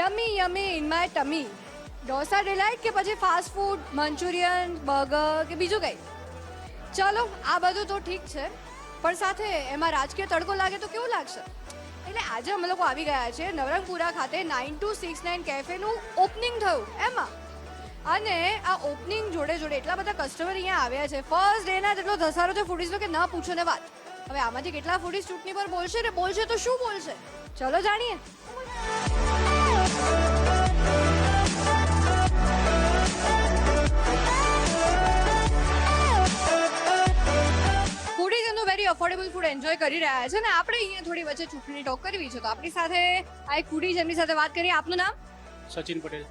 Yummy yummy in my tummy dosa delight કે પછી fast food Manchurian burger કે બીજું કંઈ ચલો આ બધું તો ઠીક છે પણ સાથે એમાં રાજકીય તડકો લાગે તો કેવું લાગશે એટલે આજે અમે લોકો આવી ગયા છે નવરંગપુરા ખાતે નાઇન ટુ સિક્સ નાઇન કેફેનું ઓપનિંગ થયું, એમાં? અને આ ઓપનિંગ જોડે જોડે એટલા બધા કસ્ટમર અહીંયા આવ્યા છે. ફર્સ્ટ ડેના જેટલો ધસારો છે ફૂડીઝનો કે ન પૂછો ને વાત. હવે આમાંથી કેટલા ફૂડીઝ ચૂંટણી પર બોલશે ને બોલશે તો શું બોલશે? ચલો જાણીએ. અફોર્ડેબલ ફૂડ એન્જોય કરી રહ્યા છે ને આપણે અહીંયા થોડી વચ્ચે ચૂંટણી ટોક કરવી છે. તો આપણી સાથે આ એક ફૂડી એમની સાથે વાત કરીએ આપનું નામ? સચિન પટેલ.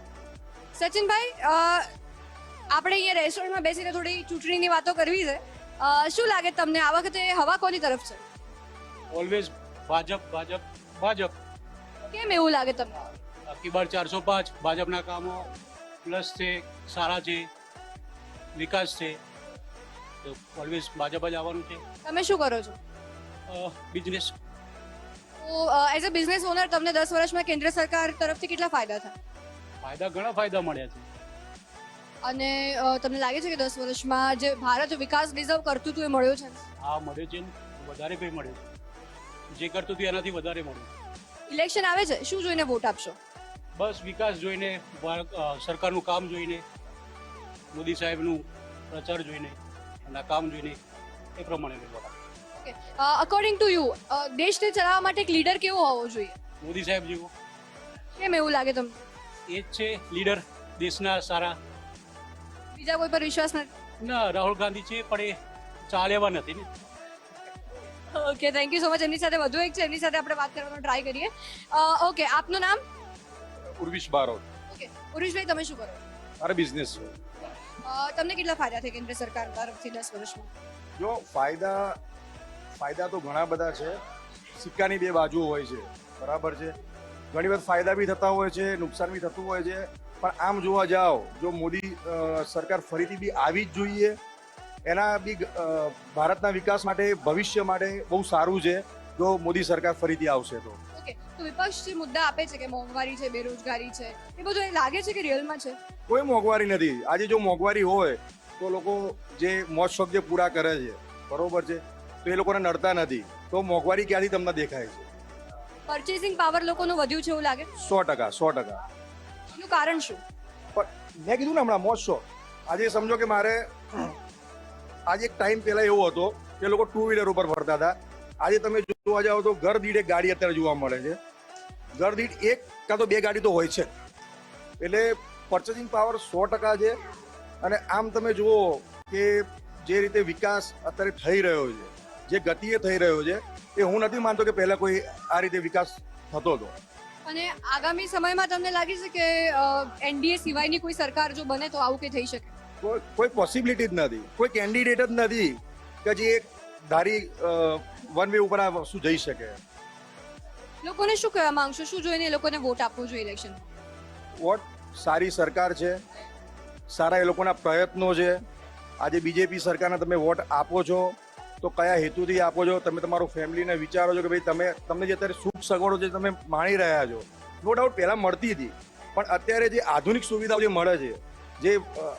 સચિનભાઈ આપણે અહીંયા રેસ્ટોરન્ટમાં બેસીને થોડી ચૂંટણીની વાતો કરવી છે. શું લાગે તમને? આ વખતે હવા કોની તરફ છે? ઓલવેઝ ભાજપ ભાજપ ભાજપ. કેમ એવું લાગે તમને? આખી બાર ચારસો પાંચ ભાજપના કામો પ્લસ છે સારા છે વિકાસ છે. તો ઓલવેઝ ભાજપ જ આવવાનું છે. તમે શું કરો છો? બિઝનેસ તો એઝ અ બિઝનેસ ઓનર તમને દસ વર્ષમાં કેન્દ્ર સરકાર તરફથી કેટલા ફાયદા થાય? ફાયદા ઘણા ફાયદા મળ્યા છે. અને તમને લાગે છે કે દસ વર્ષમાં જે ભારત વિકાસ ડિઝર્વ કરતું હતું એ મળ્યો છે? હા મળ્યો છે ને. વધારે કંઈ મળ્યો છે. જે કરતું હતું એનાથી વધારે મળ્યું. ઇલેક્શન આવે છે. શું જોઈને વોટ આપશો? બસ વિકાસ જોઈને સરકારનું કામ જોઈને મોદી સાહેબનું પ્રચાર જોઈને. એના કામ જોઈને એ પ્રમાણે અકોર્ડિંગ ટુ યુ દેશને ચલાવવા માટે એક લીડર કેવો હોવો જોઈએ? મોદી સાહેબ જેવો. કેમ એવું લાગે તમને? એ જ છે લીડર દેશના સારા. બીજા કોઈ પર વિશ્વાસ નથી? ના રાહુલ ગાંધી છે પણ એ ચાલે એવા નથી ને. Okay thank you so much એમની સાથે વધુ એક છે. એમની સાથે આપણે વાત કરવાનો ટ્રાય કરીએ. ઓકે આપનું નામ? ઉર્વિશ બારોટ. ઓકે ઉર્વિશભાઈ તમે શું કરો? મારે બિઝનેસ છે. તમને કેટલા ફાયદા થાય કેન્દ્ર સરકાર તરફથી દસ વર્ષમાં? જો ફાયદા ફાયદા તો ઘણા બધા છે. સિક્કાની બે બાજુ હોય છે. બરાબર છે? ઘણી વાર ફાયદા બી થતા હોય છે, નુકસાન બી થતું હોય છે. પણ આમ જોવા જાઓ, જો મોદી સરકાર ફરીથી બી આવી જ જોઈએ, એના બી ભારતના વિકાસ માટે, ભવિષ્ય માટે બહુ સારું છે. જો મોદી સરકાર ફરીથી આવશે તો. તો વિપક્ષ જે મુદ્દા આપે છે કે મોંઘવારી છે બેરોજગારી છે એ બધું એ લાગે છે કે રિયલમાં છે? કોઈ મોંઘવારી નથી. આજે જો મોંઘવારી હોય તો લોકો જે મોજ શોખ જે પૂરા કરે છે બરોબર છે તો એ લોકોને નડતા નથી. તો મોંઘવારી ક્યાંથી તમને દેખાય છે? પરચેસિંગ પાવર લોકોનું વધ્યું છે એવું લાગે? સો ટકા સો ટકા. એનું કારણ શું? પણ મેં કીધું ને હમણાં મોજ શોખ. આજે સમજો કે મારે આજે એક ટાઈમ પહેલા એવો હતો કે લોકો ટુ વ્હીલર ઉપર ફરતા હતા. આજે તમે જોવા જાઓ તો ઘર દીડે ગાડી અત્યારે જોવા મળે છે. ઘર દીઠ એક કાં તો બે ગાડી તો હોય છે. એટલે પર્ચેસિંગ પાવર સો ટકા છે. અને આમ તમે જુઓ કે જે રીતે વિકાસ અત્યારે થઈ રહ્યો છે જે ગતિએ થઈ રહ્યો છે એ હું નથી માનતો કે પહેલા કોઈ આ રીતે વિકાસ થતો હતો. અને આગામી સમયમાં તમને લાગે છે કે એનડીએ સિવાયની કોઈ સરકાર જો બને તો આવું કંઈ થઈ શકે? કોઈ કોઈ પોસિબિલિટી જ નથી. કોઈ કેન્ડિડેટ જ નથી કે જે એક ધારી વન વે ઉપર આ વસ્તુ જઈ શકે. લોકોને શું કહેવા માંગશો? શું જોઈને એ લોકોને વોટ આપવો જોઈએ ઇલેક્શન વોટ સારી સરકાર છે. સારા એ લોકોના પ્રયત્નો છે. આજે બીજેપી સરકારને તમે વોટ આપો છો તો કયા હેતુથી આપો છો? તમે તમારું ફેમિલીને વિચારો છો કે ભાઈ તમે તમને જે અત્યારે સુખ સગવડો જે તમે માણી રહ્યા છો. નો ડાઉટ પહેલાં મળતી હતી. પણ અત્યારે જે આધુનિક સુવિધાઓ જે મળે છે જે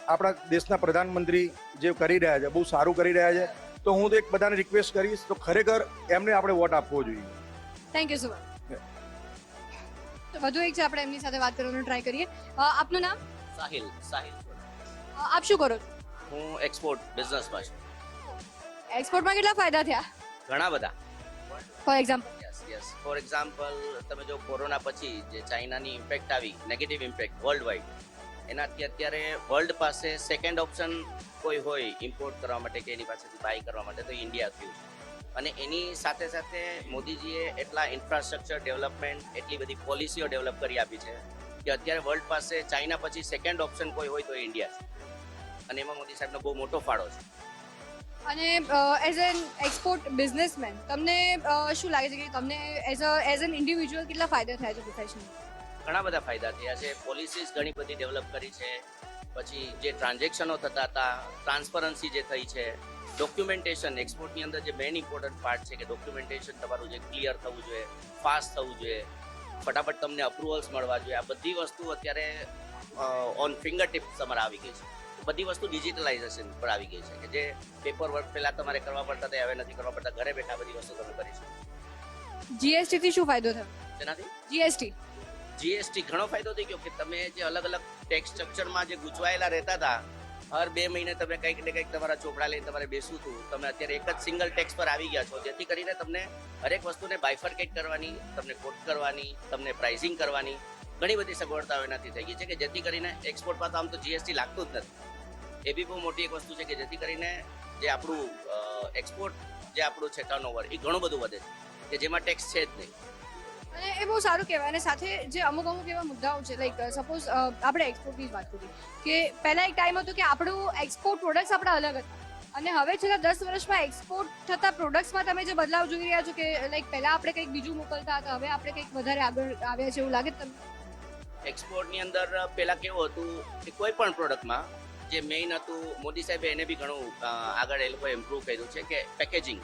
આપણા દેશના પ્રધાનમંત્રી જે કરી રહ્યા છે બહુ સારું કરી રહ્યા છે તો હું તો એક બધાને રિક્વેસ્ટ કરીશ તો ખરેખર એમને આપણે વોટ આપવો જોઈએ. થેન્ક યુ સો મચ વધુ એક છે આપણે એમની સાથે વાત કરવાનો ટ્રાય કરીએ. આપનું નામ? સાહિલ સાહિલ આપ શું કરો છો? હું એક્સપોર્ટ બિઝનેસમાં છું. એક્સપોર્ટમાં કેટલા ફાયદા થયા? ઘણા બધા. For example yes yes for example તમે જો કોરોના પછી જે ચાઇનાની ઇમ્પેક્ટ આવી નેગેટિવ ઇમ્પેક્ટ વર્લ્ડ વાઇડ એનાથી અત્યારે વર્લ્ડ પાસે સેકન્ડ ઓપ્શન કોઈ હોય ઇમ્પોર્ટ કરવા માટે કે એની પાસેથી બાય કરવા માટે તો ઇન્ડિયા થયું. અને એની સાથે સાથે મોદીજીએ એટલા ઇન્ફ્રાસ્ટ્રક્ચર ડેવલપમેન્ટ એટલી બધી પોલિસીઓ ડેવલપ કરી આપી છે કે અત્યારે વર્લ્ડ પાસે ચાઇના પછી સેકન્ડ ઓપ્શન કોઈ હોય તો એ ઇન્ડિયા છે. અને એમાં મોદી સાહેબનો બહુ મોટો ફાળો છે. અને એઝ એન એક્સપોર્ટ બિઝનેસમેન તમને શું લાગે છે કે તમને as a as an individual કેટલા ફાયદા થયા છે પ્રોફેશનલ ઘણા બધા ફાયદા થયા છે. પોલિસીસ ઘણી બધી ડેવલપ કરી છે. પછી જે ટ્રાન્ઝેક્શનો થતા હતા ટ્રાન્સપરન્સી જે થઈ છે ડોક્યુમેન્ટેશન એક્સપોર્ટની અંદર જે મેઇન ઇમ્પોર્ટન્ટ પાર્ટ છે કે ડોક્યુમેન્ટેશન તમારું જે ક્લિયર થવું જોઈએ ફાસ્ટ થવું જોઈએ ફટાફટ તમને અપ્રુવલ્સ મળવા જોઈએ. આ બધી વસ્તુ અત્યારે ઓન ફિંગર ટિપ્સ તમારે આવી ગઈ છે. બધી વસ્તુ ડિજિટલાઇઝેશન પર આવી ગઈ છે કે જે પેપર વર્ક પહેલા તમારે કરવા પડતા હતા હવે નથી કરવા પડતા. ઘરે બેઠા બધી વસ્તુ તમે કરી શકો. જીએસટી થી શું ફાયદો થયો? તેનાથી? જીએસટી જીએસટી ઘણો ફાયદો થઈ ગયો કે તમે જે અલગ અલગ ટેક્સ સ્ટ્રક્ચરમાં જે ગૂંચવાયેલા રહેતા હતા હર બે મહિને તમે કંઈક ને કંઈક તમારા ચોપડા લઈને તમારે બેસવું હતું. તમે અત્યારે એક જ સિંગલ ટેક્સ પર આવી ગયા છો. જેથી કરીને તમને હરેક વસ્તુને બાયફર્કેટ કરવાની, તમને કોટ કરવાની, તમને પ્રાઇસિંગ કરવાની ઘણી બધી સગવડતાઓ એનાથી થઈ ગઈ છે કે જેથી કરીને એક્સપોર્ટમાં તો આમ તો જીએસટી લાગતું જ નથી. એ બી બહુ મોટી એક વસ્તુ છે કે જેથી કરીને જે આપણું એક્સપોર્ટ જે આપણું છે ટર્નઓવર એ ઘણું બધું વધે છે. કે જેમાં ટેક્સ છે જ નહીં. અને એ બહુ સારું કહેવાય. અને સાથે જે અમુક અમુક એવા મુદ્દાઓ છે લાઈક સપોઝ આપણે એક્સપોર્ટની વાત કરીએ, કે પહેલા એક ટાઈમ હતો કે આપણું એક્સપોર્ટ પ્રોડક્ટ્સ આપણા અલગ હતા. અને હવે છેલ્લા દસ વર્ષમાં એક્સપોર્ટ થતા પ્રોડક્ટ્સમાં તમે જે બદલાવ જોઈ રહ્યા છો કે લાઈક પહેલા આપણે કંઈક બીજું મોકલતા હતા, હવે આપણે કંઈક વધારે આગળ આવ્યા છે એવું લાગે તમને? એક્સપોર્ટની અંદર પહેલા કેવું હતું કે કોઈ પણ પ્રોડક્ટમાં જે મેઇન હતું, મોદી સાહેબે એને બી ઘણું આગળ એ લોકોએ ઇમ્પ્રૂવ કર્યું છે કે પેકેજિંગ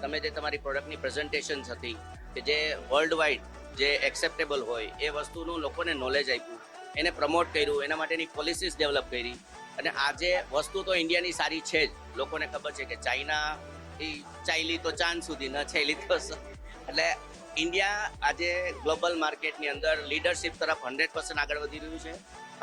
તમે જે તમારી પ્રોડક્ટની પ્રેઝન્ટેશન્સ હતી કે જે વર્લ્ડ વાઇડ જે એક્સેપ્ટેબલ હોય એ વસ્તુનું લોકોને નોલેજ આપ્યું, એને પ્રમોટ કર્યું, એના માટેની પોલિસીસ ડેવલપ કરી. અને આજે વસ્તુ તો ઇન્ડિયાની સારી છે જ. લોકોને ખબર છે કે ચાઇના એ ચાઇલી તો ચાંદ સુધી, ન ચાઇલી તો એટલે ઇન્ડિયા આજે ગ્લોબલ માર્કેટની અંદર લીડરશિપ તરફ હંડ્રેડ પર્સન્ટ આગળ વધી રહ્યું છે.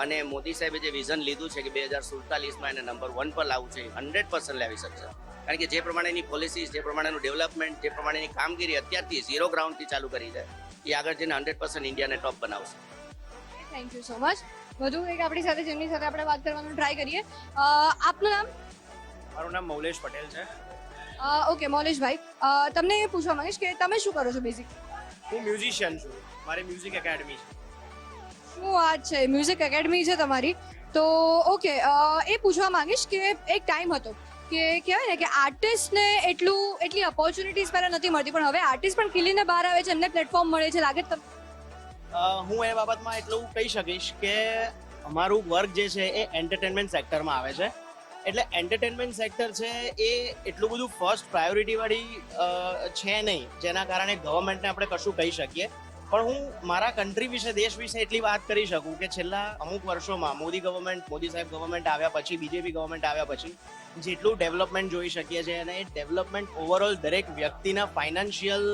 અને મોદી સાહેબે જે વિઝન લીધું છે કે બે હજાર સુડતાલીસમાં એને નંબર વન પર લાવવું છે હંડ્રેડ પર્સન્ટ લાવી શકશે. કારણ કે જે પ્રમાણેની પોલિસીસ જે પ્રમાણેનું ડેવલપમેન્ટ જે પ્રમાણેની કામગીરી અત્યારથી ઝીરો ગ્રાઉન્ડથી ચાલુ કરી છે એ આગળ જઈને હંડ્રેડ પર્સન્ટ ઇન્ડિયાને ટોપ બનાવશે. થેન્ક યુ સો મચ વધુ એક આપણી સાથે જેમની સાથે આપણે વાત કરવાનું ટ્રાય કરીએ. આપનું નામ? મારું નામ મૌલેશ પટેલ છે. ઓકે મૌલેશભાઈ. તમને એ પૂછવા માંગીશ કે તમે શું કરો છો બેઝિક હું મ્યુઝિશિયન છું. મારી મ્યુઝિક એકેડમી છે. શું વાત છે મ્યુઝિક એકેડમી છે તમારી. તો ઓકે એ પૂછવા માંગીશ કે એક ટાઈમ હતો. કે કહેવાય ને કે આર્ટિસ્ટને એટલું, એટલી ઓપોર્ચ્યુનિટીઝ પહેલાં નથી મળતી, પણ હવે આર્ટિસ્ટ પણ ખીલીને બહાર આવે છે, એમને પ્લેટફોર્મ મળે છે, લાગે તમને? હું એ બાબતમાં એટલું કહી શકીશ કે અમારું વર્ક જે છે એ એન્ટરટેનમેન્ટ સેક્ટરમાં આવે છે એટલે એન્ટરટેનમેન્ટ સેક્ટર છે એ એટલું બધું ફર્સ્ટ પ્રાયોરિટીવાળી છે નહીં, જેના કારણે ગવર્મેન્ટને આપણે કશું કહી શકીએ પણ હું મારા કન્ટ્રી વિશે, દેશ વિશે એટલી વાત કરી શકું કે છેલ્લા અમુક વર્ષોમાં મોદી ગવર્મેન્ટ મોદી સાહેબ ગવર્મેન્ટ આવ્યા પછી બીજેપી ગવર્મેન્ટ આવ્યા પછી જેટલું ડેવલપમેન્ટ જોઈ શકીએ છીએ અને એ ડેવલપમેન્ટ ઓવરઓલ દરેક વ્યક્તિના ફાઇનાન્શિયલ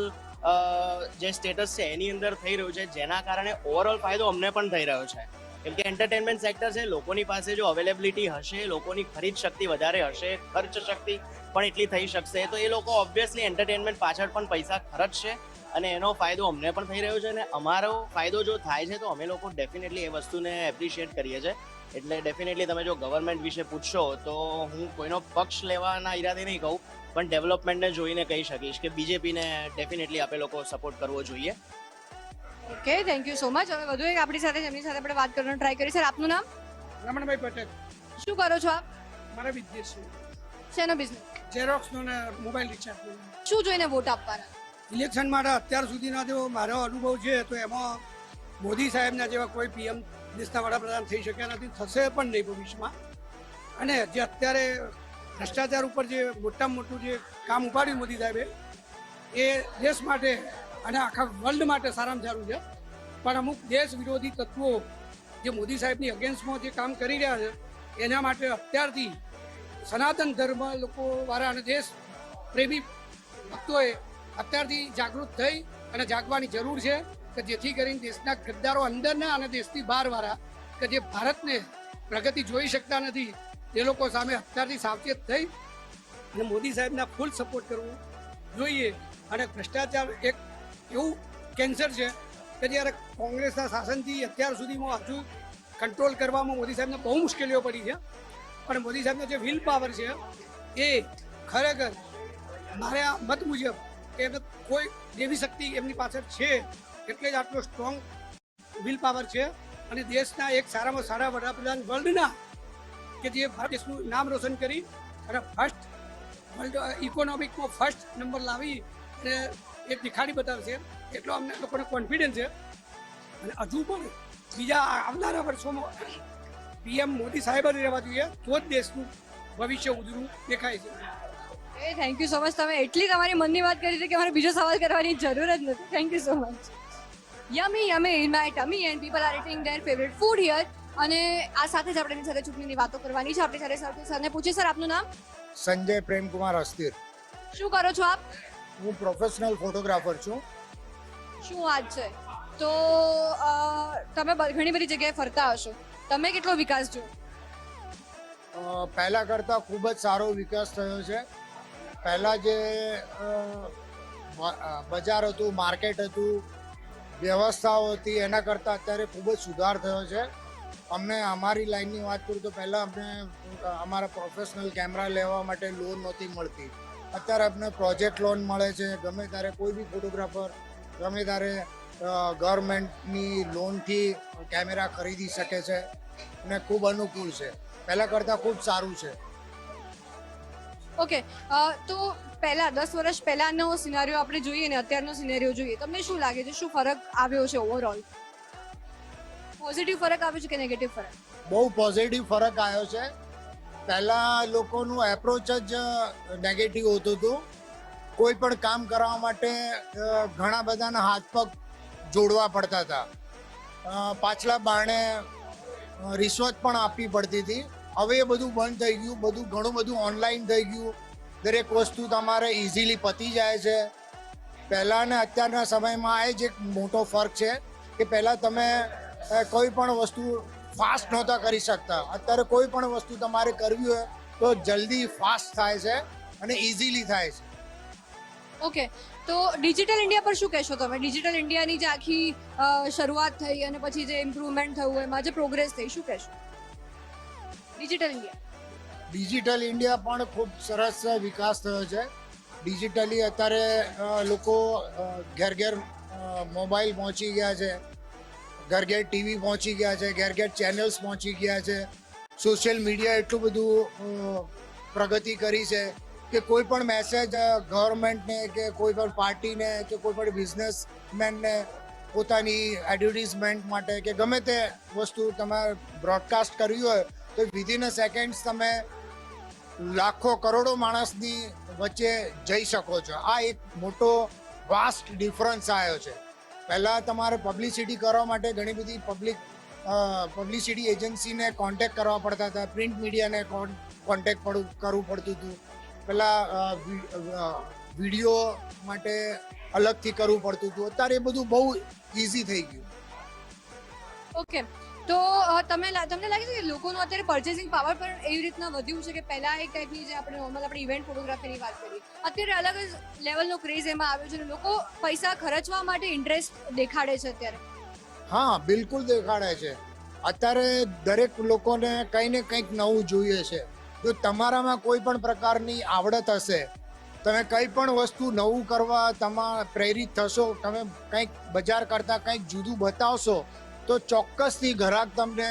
જે સ્ટેટસ છે એની અંદર થઈ રહ્યું છે, જેના કારણે ઓવરઓલ ફાયદો અમને પણ થઈ રહ્યો છે. કેમ કે એન્ટરટેનમેન્ટ સેક્ટર છે, લોકોની પાસે જો અવેલેબિલિટી હશે, લોકોની ખરીદ શક્તિ વધારે હશે, ખર્ચ શક્તિ પણ એટલી થઈ શકશે, તો એ લોકો ઓબ્વિયસલી એન્ટરટેનમેન્ટ પાછળ પણ પૈસા ખર્ચશે અને એનો ફાયદો અમને પણ થઈ રહ્યો છે અને અમારો ફાયદો જો થાય છે, તો અમે લોકો ડેફિનેટલી એ વસ્તુને એપ્રિશિએટ કરીએ છીએ. એટલે ડેફિનેટલી તમે જો ગવર્મેન્ટ વિશે પૂછશો તો હું કોઈનો પક્ષ લેવાના ઈરાદે નહીં કહું પણ ડેવલપમેન્ટને જોઈને કહી શકીશ કે બીજેપીને ડેફિનેટલી આપણે લોકો સપોર્ટ કરવો જોઈએ. Okay thank you so much હવે વધુ એક આપણી સાથે જેમની સાથે આપણે વાત કરવાનો ટ્રાય કરી. સર આપનું નામ? રમણભાઈ પટેલ. શું કરો છો આપ? મારા બિઝનેસ છે. શેનો બિઝનેસ ઝેરોક્સનો ને મોબાઈલ રિચાર્જ શું જોઈને વોટ આપવાના? ઇલેક્શન માટે અત્યાર સુધીના જો મારો અનુભવ છે તો એમાં મોદી સાહેબના જેવા કોઈ પીએમ દેશના વડાપ્રધાન થઈ શક્યા નથી, થશે પણ નહીં ભવિષ્યમાં. અને જે અત્યારે ભ્રષ્ટાચાર ઉપર જે મોટામાં મોટું જે કામ ઉપાડ્યું મોદી સાહેબે, એ દેશ માટે અને આખા વર્લ્ડ માટે સારામાં સારું છે. પણ અમુક દેશ વિરોધી તત્વો જે મોદી સાહેબની અગેન્સ્ટમાં જે કામ કરી રહ્યા છે, એના માટે અત્યારથી સનાતન ધર્મ લોકો વાળા અને દેશ પ્રેમી ભક્તોએ અત્યારથી જાગૃત થઈ અને જાગવાની જરૂર છે. કે જેથી કરીને દેશના ગદ્દારો અંદરના અને દેશથી બહાર વાળા કે જે ભારતને પ્રગતિ જોઈ શકતા નથી, એ લોકો સામે અત્યારથી સાવચેત થઈ અને મોદી સાહેબના ફૂલ સપોર્ટ કરવો જોઈએ. અને ભ્રષ્ટાચાર એક એવું કેન્સર છે કે જ્યારે કોંગ્રેસના શાસનથી અત્યાર સુધીમાં હજુ કંટ્રોલ કરવામાં મોદી સાહેબને બહુ મુશ્કેલીઓ પડી છે. પણ મોદી સાહેબનો જે વિલ પાવર છે, એ ખરેખર મારે મત મુજબ કે કોઈ દેવી શક્તિ એમની પાછળ છે એટલે જ આટલો સ્ટ્રોંગ વિલ પાવર છે. અને દેશના એક સારામાં સારા વડાપ્રધાન વર્લ્ડના કે જે ભારત દેશનું નામ રોશન કરી અને ફર્સ્ટ વર્લ્ડ ઇકોનોમિકમાં ફર્સ્ટ નંબર લાવી અને એ દેખાડી બતાવશે. એટલો અમને લોકોને કોન્ફિડન્સ છે. અને હજુ પણ બીજા આવનારા વર્ષોમાં પીએમ મોદી સાહેબ જ રહેવા જોઈએ, તો જ દેશનું ભવિષ્ય ઉજળું દેખાય છે. થેન્ક યુ સો મચ તમે એટલી તમારી મનની વાત કરી છે કે મારે બીજો સવાલ કરવાની જરૂર જ નથી. Thank you so much yummy yummy in my tummy and people are eating their favourite food here અને આ સાથે જ આપણે એની સાથે ચૂંટણીની વાતો કરવાની છે. આપણે સાથે સાથે સરને પૂછીએ સર આપનું નામ? સંજય પ્રેમકુમાર અસ્થિર. શું કરો છો આપ? હું પ્રોફેશનલ ફોટોગ્રાફર છું. શું વાત છે? તો તમે ઘણી બધી જગ્યાએ ફરતા હશો. તમે કેટલો વિકાસ જો પહેલાં કરતાં ખૂબ જ સારો વિકાસ થયો છે. પહેલાં જે બજાર હતું માર્કેટ હતું વ્યવસ્થાઓ હતી, એના કરતાં અત્યારે ખૂબ જ સુધાર થયો છે. અમને અમારી લાઈનની વાત કરું તો પહેલાં અમને અમારા પ્રોફેશનલ કેમેરા લેવા માટે લોન નહોતી મળતી. અત્યારે અમને પ્રોજેક્ટ લોન મળે છે, ગમે ત્યારે કોઈ બી ફોટોગ્રાફર ગમે ત્યારે ગવર્મેન્ટની લોનથી કેમેરા ખરીદી શકે છે અને ખૂબ અનુકૂળ છે. પહેલાં કરતાં ખૂબ સારું છે. ઓકે તો પહેલા, દસ વર્ષ પહેલાનો સિનારીઓ આપણે જોઈએ ને, અત્યારનો સિનારીઓ જોઈએ. તમને શું લાગે છે? શું ફરક આવ્યો છે ઓવરઓલ પોઝિટિવ ફરક આવ્યો છે કે નેગેટિવ ફરક? બહુ પોઝિટિવ ફરક આવ્યો છે. પહેલાં લોકોનું એપ્રોચ જ નેગેટિવ હોતું હતું. કોઈ પણ કામ કરવા માટે ઘણા બધાના હાથ પગ જોડવા પડતા હતા. પાછલા બારણે રિશ્વત પણ આપવી પડતી હતી. હવે એ બધું બંધ થઈ ગયું, બધું ઘણું બધું ઓનલાઈન થઈ ગયું. દરેક વસ્તુ તમારે ઇઝીલી પતી જાય છે. પહેલાં ને અત્યારના સમયમાં આ જ એક મોટો ફરક છે કે પહેલાં તમે કોઈ પણ વસ્તુ ફાસ્ટ નહોતા કરી શકતા. અત્યારે કોઈ પણ વસ્તુ તમારે કરવી હોય તો જલ્દી ફાસ્ટ થાય છે અને ઇઝીલી થાય છે. ઓકે, તો ડિજિટલ ઇન્ડિયા પર શું કહેશો તમે? ડિજિટલ ઇન્ડિયાની જે આખી શરૂઆત થઈ અને પછી જે ઇમ્પ્રુવમેન્ટ થયું એમાં જે પ્રોગ્રેસ થઈ, શું કહેશો? Digital India. ડિજિટલ ઇન્ડિયા પણ ખૂબ સરસ વિકાસ થયો છે. ડિજિટલી અત્યારે લોકો ઘેર ઘેર મોબાઈલ પહોંચી ગયા છે. ઘર ઘેર ટીવી પહોંચી ગયા છે ઘેર ઘેર ચેનલ્સ પહોંચી ગયા છે. સોશિયલ મીડિયા એટલું બધું પ્રગતિ કરી છે કે કોઈ પણ મેસેજ ગવર્મેન્ટને કે કોઈ પણ પાર્ટીને કે કોઈ પણ બિઝનેસમેનને પોતાની એડવર્ટિઝમેન્ટ માટે કે ગમે તે વસ્તુ તમારે બ્રોડકાસ્ટ કરવી હોય તો વિધિન અ સેકન્ડ્સ તમે લાખો કરોડો માણસની વચ્ચે જઈ શકો છો. આ એક મોટો વાસ્ટ ડિફરન્સ આવ્યો છે. પહેલાં તમારે પબ્લિસિટી કરવા માટે ઘણી બધી પબ્લિક પબ્લિસિટી એજન્સીને કોન્ટેક્ટ કરવા પડતા હતા. પ્રિન્ટ મીડિયાને કોન્ટેક્ટ કરવું પડતું હતું. પહેલાં વીડિયો માટે અલગથી કરવું પડતું હતું. અત્યારે એ બધું બહુ ઇઝી થઈ ગયું. ઓકે તો તમે તમને લાગે છે કે લોકોનું અત્યારે પરચેસિંગ પાવર પણ એવી રીતના વધ્યું છે કે પહેલા એક ટાઈપની જે આપણે નોર્મલ આપણે ઇવેન્ટ ફોટોગ્રાફીની વાત કરીએ, અત્યારે અલગ જ લેવલનો ક્રેઝ એમાં આવ્યો છે લોકો પૈસા ખર્ચવા માટે ઇન્ટરેસ્ટ દેખાડે છે અત્યારે. હા, બિલકુલ દેખાડે છે. અત્યારે દરેક લોકોને કંઈ ને કંઈક નવું જોઈએ છે. જો તમારામાં કોઈ પણ પ્રકારની આવડત હશે, તમે કંઈ પણ વસ્તુ નવું કરવા તમા, પ્રેરિત થશો, તમે કંઈક બજાર કરતાં કંઈક જુદું બતાવશો તો ચોક્કસથી ઘરાક તમને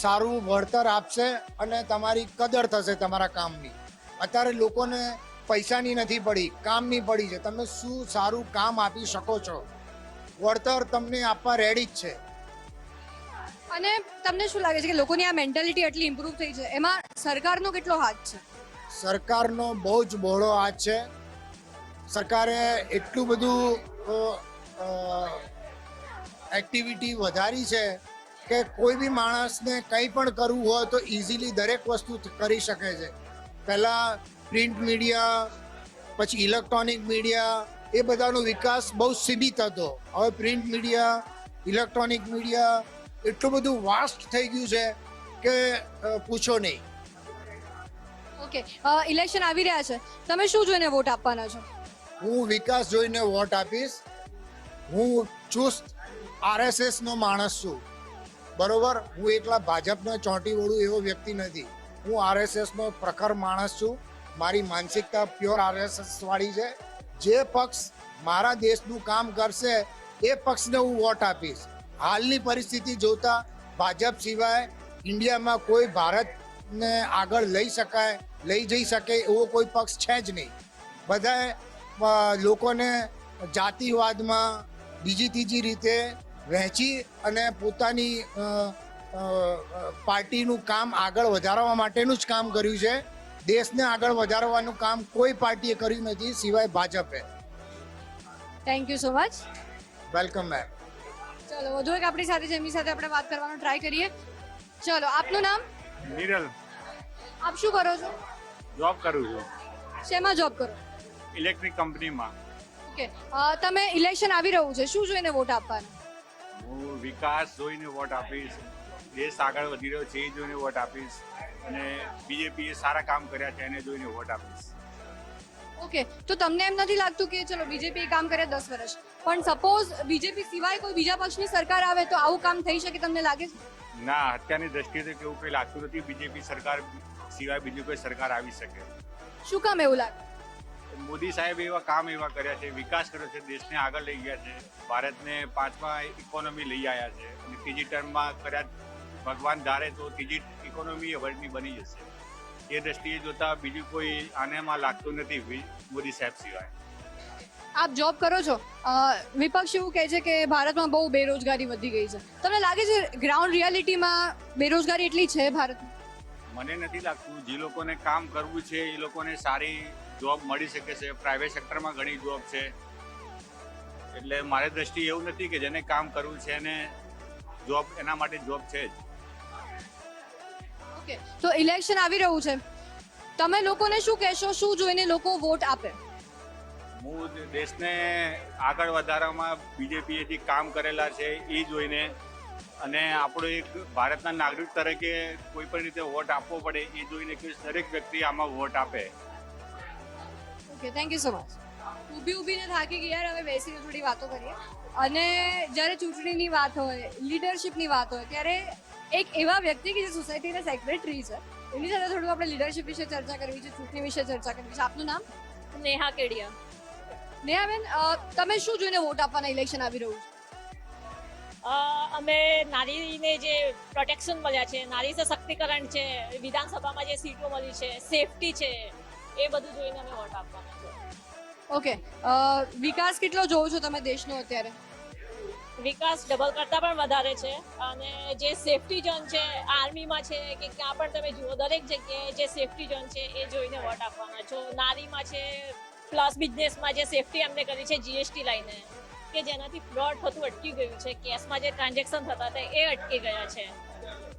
સારું વળતર આપશે અને તમારી કદર થશે તમારા કામની. અત્યારે લોકોને પૈસાની નથી પડી કામની પડી છે. તમે શું સારું કામ આપી શકો છો? વળતર તમને આપવા રેડી જ છે. અને તમને શું લાગે છે કે લોકોની આ મેન્ટાલિટી એટલી ઇમ્પ્રૂવ થઈ છે? એમાં સરકારનો કેટલો હાથ છે? સરકારનો બહુ જ બહોળો હાથ છે. સરકારે એટલું બધું એક્ટિવિટી વધારી છે કે કોઈ બી માણસને કંઈ પણ કરવું હોય તો ઇઝીલી દરેક વસ્તુ કરી શકે છે. પહેલાં પ્રિન્ટ મીડિયા પછી ઇલેક્ટ્રોનિક મીડિયા એ બધાનો વિકાસ બહુ સીમિત હતો. હવે પ્રિન્ટ મીડિયા ઇલેક્ટ્રોનિક મીડિયા એટલું બધું વાસ્ટ થઈ ગયું છે કે પૂછો નહીં. ઓકે ઇલેક્શન આવી રહ્યા છે. તમે શું જોઈને વોટ આપવાના છો? હું વિકાસ જોઈને વોટ આપીશ. હું ચુસ્ત આરએસએસ નો માણસ છું. બરોબર? હું એકલા ભાજપને ચોંટી વળું એવો વ્યક્તિ નથી. હું આરએસએસ નો પ્રખર માણસ છું. મારી માનસિકતા પ્યોર આરએસએસ વાળી છે. જે પક્ષ મારા દેશનું કામ કરશે, એ પક્ષને હું વોટ આપીશ. હાલની પરિસ્થિતિ જોતા ભાજપ સિવાય ઇન્ડિયામાં કોઈ ભારતને આગળ લઈ શકાય, લઈ જઈ શકે એવો કોઈ પક્ષ છે જ નહીં. બધાએ લોકોને જાતિવાદમાં બીજી ત્રીજી રીતે વહેંચી અને પોતાની પાર્ટીનું કામ આગળ વધારવા માટેનું જ કામ કર્યું છે. દેશને આગળ વધારવાનું કામ કોઈ પાર્ટીએ કર્યું નથી સિવાય ભાજપે. Thank you so much welcome ma'am ચલો વધુ એક આપણી સાથે જેમની સાથે આપણે વાત કરવાનો ટ્રાય કરીએ. ચલો આપનું નામ? નિરલ. આપ શું કરો છો? જોબ કરું છું. શેમાં જોબ કરો? ઇલેક્ટ્રિક કંપનીમાં ઓકે તમે ઇલેક્શન આવી રહ્યું છે. શું જોઈને વોટ આપવાનો? હું વિકાસ જોઈને વોટ આપીશ દેશ આગળ વધી રહ્યો છે એ જોઈને વોટ આપીશ અને બીજેપીએ સારા કામ કર્યા છે એને જોઈને વોટ આપીશ. ઓકે તો તમને એમ નથી લાગતું કે ચલો બીજેપી કામ કરે દસ વર્ષ. પણ સપોઝ બીજેપી સિવાય કોઈ બીજા પક્ષની સરકાર આવે તો આવું કામ થઈ શકે તમને લાગે છે? ના અત્યારની દ્રષ્ટિએ તો કેવું કંઈ લાગતું નથી બીજેપી સરકાર સિવાય બીજી કોઈ સરકાર આવી શકે. શું કામ એવું લાગે? મોદી સાહેબ એવા કામ એવા કર્યા છે, વિકાસ કર્યો છે, દેશને આગળ લઈ ગયા છે, ભારતને પાંચમા ઇકોનોમી લઈ આવ્યા છે અને ત્રીજી ટર્મમાં કર્યા ભગવાન ધારે તો ત્રીજી ઇકોનોમી વર્લ્ડની બની જશે. એ દ્રષ્ટિએ જોતા બીજું કોઈ આનેમાં લાગતું નથી મોદી સાહેબ સિવાય. આપ જોબ કરો છો. વિપક્ષ એવું કહે છે કે ભારતમાં બહુ બેરોજગારી વધી ગઈ છે. તમને લાગે છે ગ્રાઉન્ડ રિયાલિટીમાં બેરોજગારી એટલી છે ભારતમાં? મને નથી લાગતું જે લોકોને કામ કરવું છે એ લોકોને સારી જોબ મળી શકે છે. પ્રાઇવેટ સેક્ટરમાં ઘણી જોબ છે. એટલે મારી દ્રષ્ટિએ એવું નથી કે જેને કામ કરવું છે એને જોબ એના માટે જોબ છે જ. ઓકે તો ઇલેક્શન આવી રહ્યું છે. તમે લોકોને શું કહેશો? શું જોઈને લોકો વોટ આપે? હું દેશને આગળ વધારવામાં બીજેપીએથી કામ કરેલા છે એ જોઈને અને આપણો એક ભારતના નાગરિક તરીકે કોઈ પણ રીતે વોટ આપવો પડે એ જોઈને કે દરેક વ્યક્તિ આમાં વોટ આપે. Okay thank you so much ઊભી ઊભીને થાકી ગયા હવે બેસીને થોડી વાતો કરીએ. અને જ્યારે ચૂંટણીની વાત હોય લીડરશિપની વાત હોય ત્યારે એક એવા વ્યક્તિ કે જે સોસાયટીના સેક્રેટરી છે એની સાથે થોડું આપણે લીડરશિપ વિશે ચર્ચા કરવી છે ચૂંટણી વિશે ચર્ચા કરવી છે. આપનું નામ? નેહા કેડિયા. નેહાબેન તમે શું જોઈને વોટ આપવાના ઇલેક્શન આવી રહ્યું છે? અમે નારીને જે પ્રોટેક્શન મળ્યા છે નારી સશક્તિકરણ છે વિધાનસભામાં જે સીટો મળી છે સેફટી છે એ બધું જોઈને અમે વોટ આપવાના છે. ઓકે વિકાસ કેટલો જોવો છો તમે દેશનો અત્યારે? વિકાસ ડબલ કરતાં પણ વધારે છે અને જે સેફટી ઝોન છે આર્મીમાં છે કે ક્યાં પણ તમે જુઓ દરેક જગ્યાએ જે સેફટી ઝોન છે એ જોઈને વોટ આપવાના છો. નારીમાં છે પ્લસ બિઝનેસમાં જે સેફટી અમને કરી છે જીએસટી લઈને. કે જેનાથી ફ્રોડ થતું અટકી ગયું છે, કેસમાં જે ટ્રાન્ઝેક્શન થતા હતા એ અટકી ગયા છે.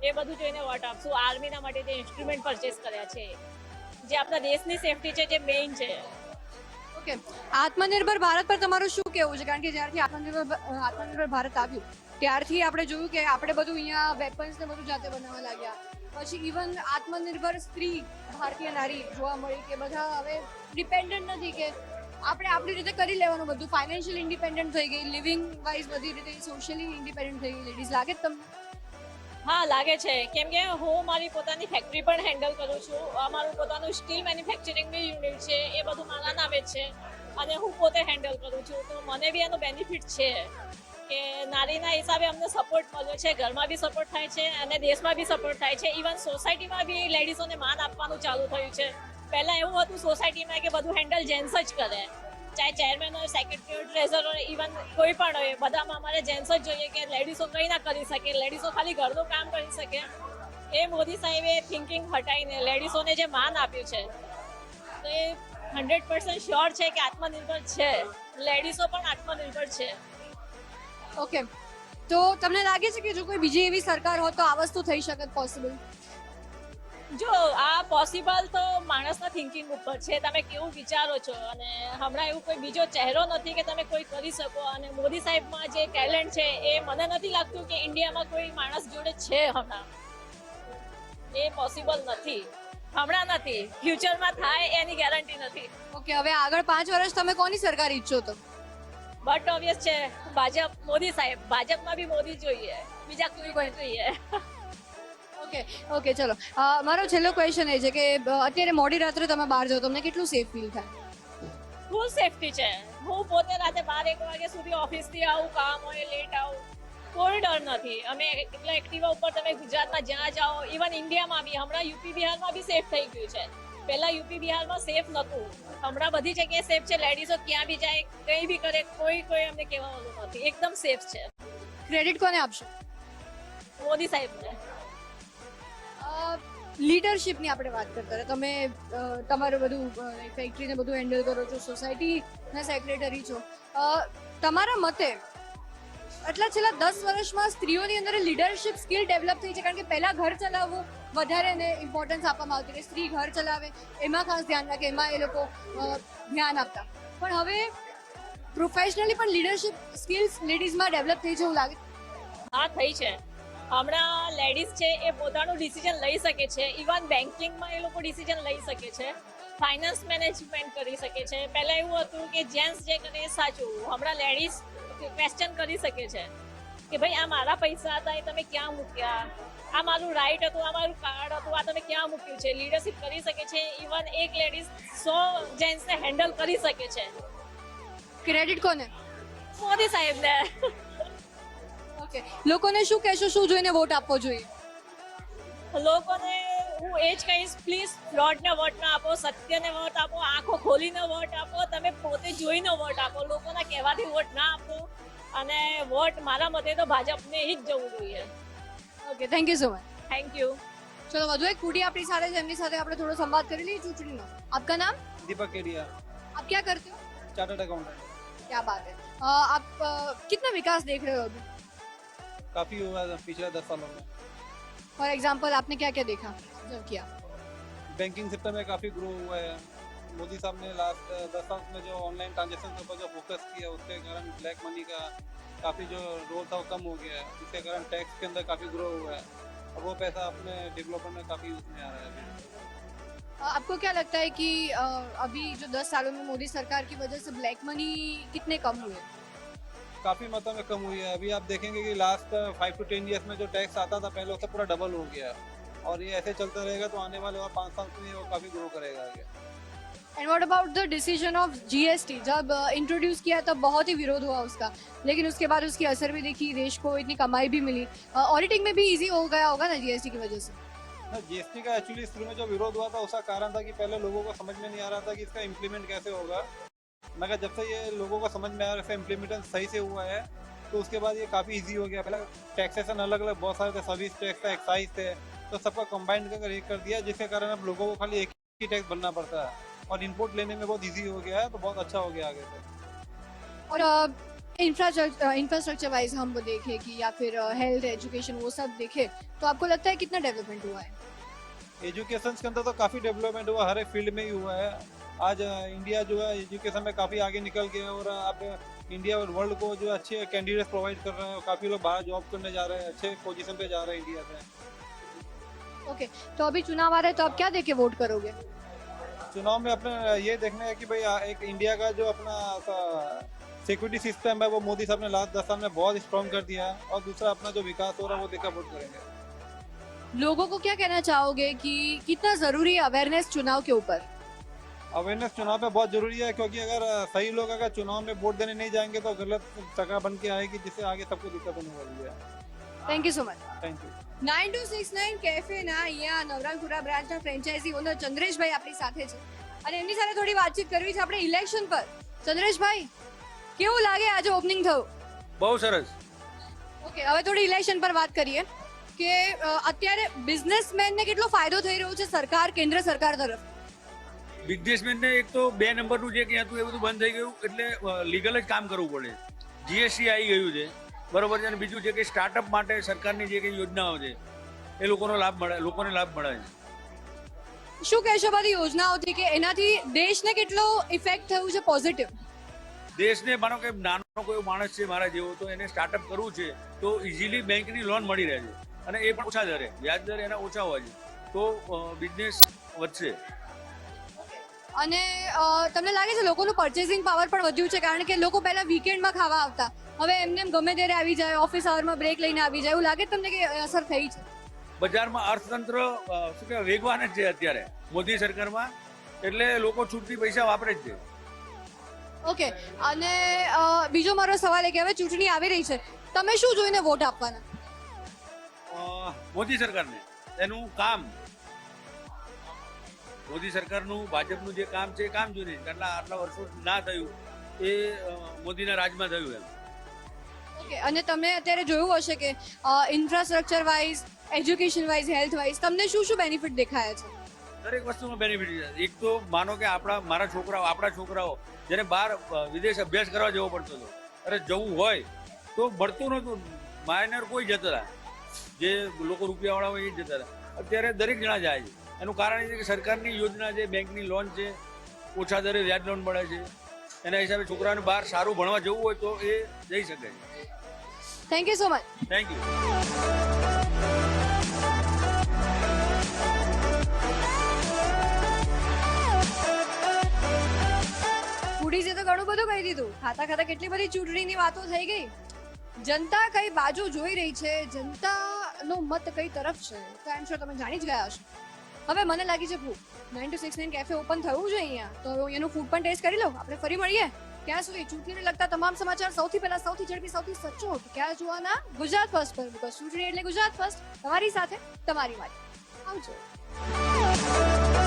એ બધું જોઈને વોટ આપશું આર્મીના માટે જે ઇન્સ્ટ્રુમેન્ટ પરચેસ કર્યા છે? જે આપણા દેશની સેફટી છે, જે મેઇન છે. ઓકે આત્મનિર્ભર ભારત પર તમારું શું કહેવું છે? કારણ કે જ્યારથી આત્મનિર્ભર આત્મનિર્ભર ભારત આવ્યું, ત્યારથી આપણે જોયું કે આપણે બધું અહીંયા વેપન્સ ને બધું જાતે બનાવવા લાગ્યા. પછી ઇવન આત્મનિર્ભર સ્ત્રી ભારતીય નારી જોવા મળી કે બધા હવે ડિપેન્ડન્ટ નથી, કે આપણે આપણી રીતે કરી લેવાનું બધું. ફાઇનાન્શિયલ ઇન્ડિપેન્ડન્ટ થઈ ગઈ લિવિંગ વાઇઝ બધી રીતે સોશિયલી ઇન્ડિપેન્ડન્ટ થઈ ગઈ લેડીઝ લાગે તમને? હા, લાગે છે. કેમ કે હું મારી પોતાની ફેક્ટરી પણ હેન્ડલ કરું છું. અમારું પોતાનું સ્ટીલ મેન્યુફેક્ચરિંગ બી યુનિટ છે, એ બધું મારા નામે છે. અને હું પોતે હેન્ડલ કરું છું. તો મને બી એનો બેનિફિટ છે કે નારીના હિસાબે અમને સપોર્ટ મળ્યો છે, ઘરમાં બી સપોર્ટ થાય છે અને દેશમાં બી સપોર્ટ થાય છે. ઇવન સોસાયટીમાં બી લેડીઝોને માન આપવાનું ચાલુ થયું છે. પહેલાં એવું હતું સોસાયટીમાં કે બધું હેન્ડલ જેન્ટ્સ જ કરે. ચાહે ચેરમેન હોય સેક્રેટરી ટ્રેઝર હોય ઇવન કોઈ પણ હોય, બધામાં અમારે જેન્ટ્સ જ જોઈએ કે લેડીઝો કંઈ ના કરી શકે લેડીઝો ખાલી ઘરનું કામ કરી શકે. એ મોદી સાહેબે થિંકિંગ હટાવીને લેડીઝોને જે માન આપ્યું છે, તો એ હંડ્રેડ પર્સન્ટ શ્યોર છે કે આત્મનિર્ભર છે. લેડીઝો પણ આત્મનિર્ભર છે. ઓકે તો તમને લાગે છે કે જો કોઈ બીજી એવી સરકાર હોત તો આ વસ્તુ થઈ શકત પોસિબલ જો આ પોસિબલ તો માણસના થિંકિંગ ઉપર છે. તમે કેવું વિચારો છો? અને હમણાં એવું કોઈ બીજો ચહેરો નથી કે તમે કોઈ કરી શકો. અને મોદી સાહેબમાં જે ટેલેન્ટ છે એ મને નથી લાગતું કે ઇન્ડિયામાં કોઈ માણસ જોડે છે હમણાં. એ પોસિબલ નથી. હમણાં નથી. ફ્યુચરમાં થાય એની ગેરંટી નથી. ઓકે હવે આગળ પાંચ વર્ષ તમે કોની સરકાર ઈચ્છો તો? બટ ઓબ્વિયસ છે ભાજપ મોદી સાહેબ. ભાજપમાં બી મોદી જોઈએ. બીજા કોઈ કોઈ જોઈએ. ઓકે ઓકે ચલો. મારો છેલ્લો ક્વેશ્ચન એ છે કે અત્યારે મોડી રાત્રે તમે બહાર જાઓ તમને કેટલું સેફ ફીલ થાય? ફૂલ સેફટી છે. હું પોતે રાતે બાર એક વાગ્યા સુધી ઓફિસથી આવું કામ હોય લેટ આવું. કોઈ ડર નથી. અમે એટલે એક્ટિવા ઉપર તમે ગુજરાતમાં જ્યાં જાઓ ઇવન ઇન્ડિયામાં બી હમણાં યુપી બિહારમાં બી સેફ થઈ ગયું છે. પહેલા યુપી બિહારમાં સેફ નહોતું. હમણાં બધી જગ્યાએ સેફ છે. લેડીઝો ક્યાં બી જાય કંઈ બી કરે કોઈ કોઈ અમને કહેવાનું નથી. એકદમ સેફ છે. ક્રેડિટ કોને આપશો? મોદી સાહેબને. લીડરશિપની આપણે વાત કરતા હતા. તમે તમારું બધું ફેક્ટરીને બધું હેન્ડલ કરો છો સોસાયટીના સેક્રેટરી છો. તમારા મતે, આટલા છેલ્લા દસ વર્ષમાં સ્ત્રીઓની અંદર લીડરશિપ સ્કિલ ડેવલપ થઈ છે? કારણ કે પહેલા ઘર ચલાવવું વધારે એને ઇમ્પોર્ટન્સ આપવામાં આવતી કે સ્ત્રી ઘર ચલાવે. એમાં ખાસ ધ્યાન રાખે, એમાં એ લોકો ધ્યાન આપતા. પણ હવે પ્રોફેશનલી પણ લીડરશિપ સ્કિલ્સ લેડીઝમાં ડેવલપ થઈ છે એવું લાગે હા, થઈ છે. હમણાં લેડીઝ છે એ પોતાનું ડિસિઝન લઈ શકે છે. ઇવન બેન્કિંગમાં એ લોકો ડિસિઝન લઈ શકે છે. ફાઇનાન્સ મેનેજમેન્ટ કરી શકે છે. પહેલાં એવું હતું કે જેન્ટ્સ જે કરે એ સાચું. હમણાં લેડીઝ ક્વેશ્ચન કરી શકે છે કે ભાઈ આ મારા પૈસા હતા એ તમે ક્યાં મૂક્યા? આ મારું રાઈટ હતું આ મારું કાર્ડ હતું આ તમે ક્યાં મૂક્યું છે? લીડરશિપ કરી શકે છે. ઇવન એક લેડીઝ સો જેન્ટ્સને હેન્ડલ કરી શકે છે. ક્રેડિટ કોને? મોદી સાહેબને. ઓકે લોકોને શું કહેશો શું જોઈને વોટ આપવો જોઈએ લોકોને હું એ જ કહીશ પ્લીઝ ફ્રોડને વોટ ના આપો સત્યને વોટ આપો આંખો ખોલીને વોટ આપો તમે પોતે જોઈને વોટ આપો લોકોના કહેવાથી વોટ ના આપો અને વોટ મારા મતે તો ભાજપને જ જવું જોઈએ okay thank you so much thank you ચલો વધુ એક કુડી આપણી સાથે છે એમની સાથે આપણે થોડો સંવાદ કરી લઈએ ચૂંટણીનો આપકા નામ दीपक केडिया आप क्या करते हो चार्टर्ड अकाउंटेंट क्या बात है अ, आप अ, कितना विकास देख रहे हो अभी काफ़ी हुआ है पिछले दस सालों में। फॉर एग्ज़ाम्पल आपने क्या क्या देखा? ऑब्ज़र्व किया। बैंकिंग सेक्टर में काफ़ी ग्रो हुआ है। मोदी साहब ने लास्ट दस साल में जो ऑनलाइन ट्रांजेक्शन के ऊपर जो फोकस किया उसके कारण ब्लैक मनी का काफ़ी जो रोल था वो कम हो गया है। जिसके कारण टैक्स के अंदर काफ़ी ग्रो हुआ है। और वो पैसा अपने डेवलपमेंट में काफ़ी यूज़ में आ रहा है अभी। आपको क्या लगता है कि अभी जो दस सालों में मोदी सरकार की वजह से ब्लैक मनी कितने कम हुए? काफ़ी मात्रा में कम हुई है। अभी आप देखेंगे कि last five two ten years में जो टैक्स आता था पहले उससे पूरा डबल हो गया। और ये ऐसे चलता रहेगा तो आने वाले और पाँच साल में वो काफ़ी ग्रो करेगा आगे। And what about the decision of GST जब इंट्रोड्यूस किया तब बहुत ही विरोध हुआ उसका। लेकिन उसके बाद उसकी असर भी देखी देश को इतनी कमाई भी मिली। ऑडिटिंग में भी इजी हो गया होगा ना जीएसटी की वजह से? जीएसटी का एक्चुअली शुरू में जो विरोध हुआ था उसका कारण था कि पहले लोगों को समझ में नहीं आ रहा था कि इसका इम्प्लीमेंट कैसे होगा। मगर जब से ये लोगों को समझ में आ रहा इसका इम्प्लीमेंटेशन सही से हुआ है तो उसके बाद ये काफ़ी इजी हो गया। पहले टैक्सेशन अलग अलग बहुत सारे थे सर्विस टैक्स था एक्साइज थे तो सबका कंबाइंड कर एक कर दिया, जिसके कारण अब लोगों को खाली एक ही टैक्स भरना पड़ता है। और इनपुट लेने में बहुत इजी हो गया है तो बहुत अच्छा हो गया आगे से। और इंफ्रास्ट्रक्चर इंफ्रास्ट्रक्चर वाइज हम वो देखें कि या फिर हेल्थ एजुकेशन वो सब देखें तो आपको लगता है कितना डेवलपमेंट हुआ है? एजुकेशन के अंदर तो काफ़ी डेवलपमेंट हुआ हर एक फ़ील्ड में ही हुआ है। आज इंडिया जो है एजुकेशन में काफ़ी आगे निकल गया है और अब इंडिया और वर्ल्ड को जो अच्छे कैंडिडेट प्रोवाइड कर रहे हैं और काफ़ी लोग बाहर जॉब करने जा रहे हैं अच्छे पोजीशन पे जा रहे हैं इंडिया से। ओके तो अभी चुनाव आ रहे हैं तो आप क्या देखे वोट करोगे? चुनाव में अपने ये देखना है कि भाई एक इंडिया का जो अपना सिक्योरिटी सिस्टम है वो मोदी साहब ने लास्ट दस साल में बहुत स्ट्रॉन्ग कर दिया है और दूसरा अपना जो विकास हो रहा है वो देखा वोट करेंगे। लोगों को क्या कहना चाहोगे कि कितना जरूरी है अवेयरनेस चुनाव के ऊपर अवेयरनेस चुनाव पे बहुत जरूरी है क्योंकि अगर अ, सही लोग अगर चुनाव में वोट देने नहीं जाएंगे तो गलत सरकार बन के आएगी जिससे आगे सबको दिक्कत होने वाली है thank you so much thank you nine two six nine કેફેના અહીંયા નવરંગપુરા બ્રાન્ચના ફ્રેન્ચાઇઝી ઓનર ચંદ્રેશભાઈ આપણી સાથે છે અને એમની સાથે થોડી વાતચીત કરવી છે આપણે ઇલેક્શન પર ચંદ્રેશભાઈ કેવું લાગે આજે ઓપનિંગ થયું બહુ સરસ ઓકે હવે થોડી ઇલેક્શન પર વાત કરીએ કે અત્યારે બિઝનેસમેનને કેટલો ફાયદો થઈ રહ્યો છે સરકાર કેન્દ્ર સરકાર તરફ? બિઝનેસમેનને એક તો બે નંબરનું જે કંઈ હતું એ બધું બંધ થઈ ગયું એટલે લીગલ જ કામ કરવું પડે. જીએસટી આવી ગયું છે. બરોબર છે અને બીજું છે કે સ્ટાર્ટઅપ માટે સરકારની જે કંઈ યોજનાઓ છે એ લોકોનો લાભ મળે લોકોને લાભ મળે છે. શું કહેશો બધી યોજનાઓથી કે એનાથી દેશને કેટલો ઇફેક્ટ થયું છે પોઝિટિવ દેશને માનો કે નાનો કોઈ માણસ છે મારા જેવો તો એને સ્ટાર્ટઅપ કરવું છે તો ઇઝીલી બેંકની લોન મળી રહે છે. અને એ પણ ઓછા દરે. વ્યાજ દર એના ઓછા હોય છે તો બિઝનેસ વધશે. અને તમને લાગે છે લોકોનું પરચેસિંગ પાવર પણ વધ્યું છે? કારણ કે લોકો પહેલા વીકેન્ડમાં ખાવા આવતા. હવે એમને એમ ગમે ત્યારે આવી જાય ઓફિસ આવરમાં બ્રેક લઈને આવી જાય. એવું લાગે તમને કે અસર થઈ છે? બજારમાં અર્થતંત્ર શું કહેવાય વેગવાન જ છે અત્યારે. મોદી સરકારમાં. એટલે લોકો છૂટથી પૈસા વાપરે જ છે. ઓકે. અને બીજો મારો સવાલ એ કે હવે ચૂંટણી આવી રહી છે. તમે શું જોઈને વોટ આપવાના? મોદી સરકારને એનું કામ. મોદી સરકારનું ભાજપનું જે કામ છે એ કામ જોઈને. આટલા આટલા વર્ષો ના થયું એ મોદીના રાજમાં થયું એમ. અને તમે અત્યારે જોયું હશે કે infrastructure wise education wise health wise તમને શું શું બેનિફિટ દેખાયા છે? દરેક વસ્તુનો બેનિફિટ છે. એક તો માનો કે આપણા મારા છોકરાઓ આપણા છોકરાઓ જેને બહાર વિદેશ અભ્યાસ કરવા જવો પડતો હતો અરે જવું હોય તો મળતું નહોતું. માઇનર કોઈ જતા હતા. જે લોકો રૂપિયાવાળા હોય એ જતા હતા અત્યારે દરેક જણા જાય છે. એનું કારણ એ છે કે સરકારની યોજના છે બેંકની લોન છે ઓછા દરે વ્યાજ લોન મળે છે. એના હિસાબે છોકરાને બહાર સારું ભણવા જવું હોય તો એ જઈ શકે છે. Thank you so much thank you ફૂડીઝે તો ઘણું બધું કહી દીધું. ખાતા ખાતા કેટલી બધી ચૂંટણીની વાતો થઈ ગઈ. જનતા કઈ બાજુ જોઈ રહી છે? જનતાનો મત કઈ તરફ છે? તો એમ શ્યોર તમે જાણી જ ગયા હશો. હવે મને લાગી છે ભૂખ. Nine two six nine cafe open થયું છે અહીંયા. તો હવે એનું ફૂડ પણ ટેસ્ટ કરી લઉં. આપણે ફરી મળીએ? ત્યાં સુધી? ચૂંટણીને લગતા તમામ સમાચાર સૌથી પહેલા, સૌથી ઝડપી, સૌથી સચોટ. ક્યાં જોવાના? ગુજરાત ફર્સ્ટ પર. બિકોઝ ચૂંટણી એટલે ગુજરાત ફર્સ્ટ તમારી સાથે, તમારી માટે આવજો.